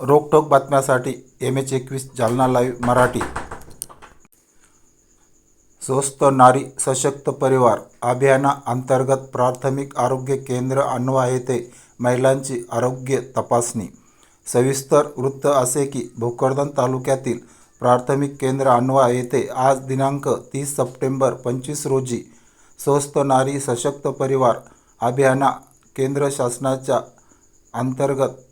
रोकटोक बातम्यासाठी M H एकवीस जालना लाईव्ह मराठी. स्वस्थ नारी सशक्त परिवार अभियानाअंतर्गत प्राथमिक आरोग्य केंद्र अनवा येथे महिलांची आरोग्य तपासणी. सविस्तर वृत्त असे की भोकरदन तालुक्यातील प्राथमिक केंद्र अनवा येथे आज दिनांक तीस सप्टेंबर पंचवीस रोजी स्वस्थ नारी सशक्त परिवार अभियाना केंद्र शासनाच्या अंतर्गत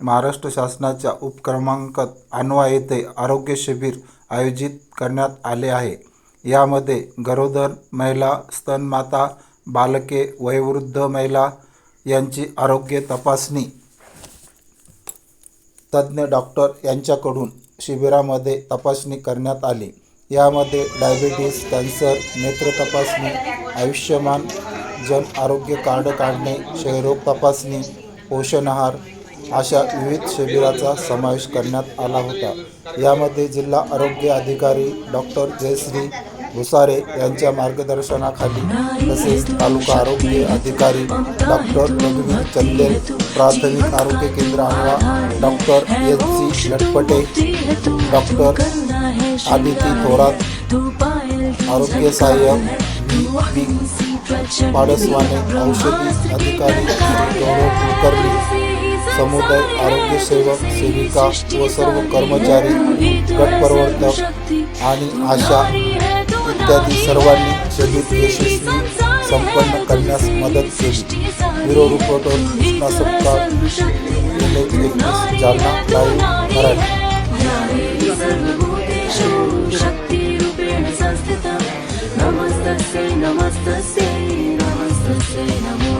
महाराष्ट्र शासनाच्या उपक्रमांकात अनवा येथे आरोग्य शिबिर आयोजित करण्यात आले आहे. यामध्ये गरोदर महिला स्तनमाता बालके वयोवृद्ध महिला यांची आरोग्य तपासणी तज्ज्ञ डॉक्टर यांच्याकडून शिबिरामध्ये तपासणी करण्यात आली. यामध्ये डायबिटीस कॅन्सर नेत्र तपासणी आयुष्यमान जन आरोग्य कार्ड काढणे क्षयरोग तपासणी पोषण आहार अशा विविध शिबिराचा समावेश करण्यात आला होता. यामध्ये जिल्हा आरोग्य अधिकारी डॉक्टर जयश्री भुसारे यांच्या मार्गदर्शनाखाली तसेच तालुका आरोग्य अधिकारी डॉक्टर रघुवीर चंदेल प्राथमिक आरोग्य केंद्र Anwa doctor S C Latpate doctor Aditi Thorat आरोग्य सहाय्यक पाडसवाने औषधी अधिकारी गौरव कुलकर्णी समुदाय आरोग्य सेवक सेविका व सर्व कर्मचारी गटप्रवर्तक आणि आशा इत्यादी सर्वांनी शहीद यशस्वी संपन्न करण्यास मदत केली. ब्युरो रिपोर्टर कृष्णा सप्ताह एकवीस जालना लाईव्ह मराठी. सर्वभूतेषु शक्तिरूपेण संस्थिता नमो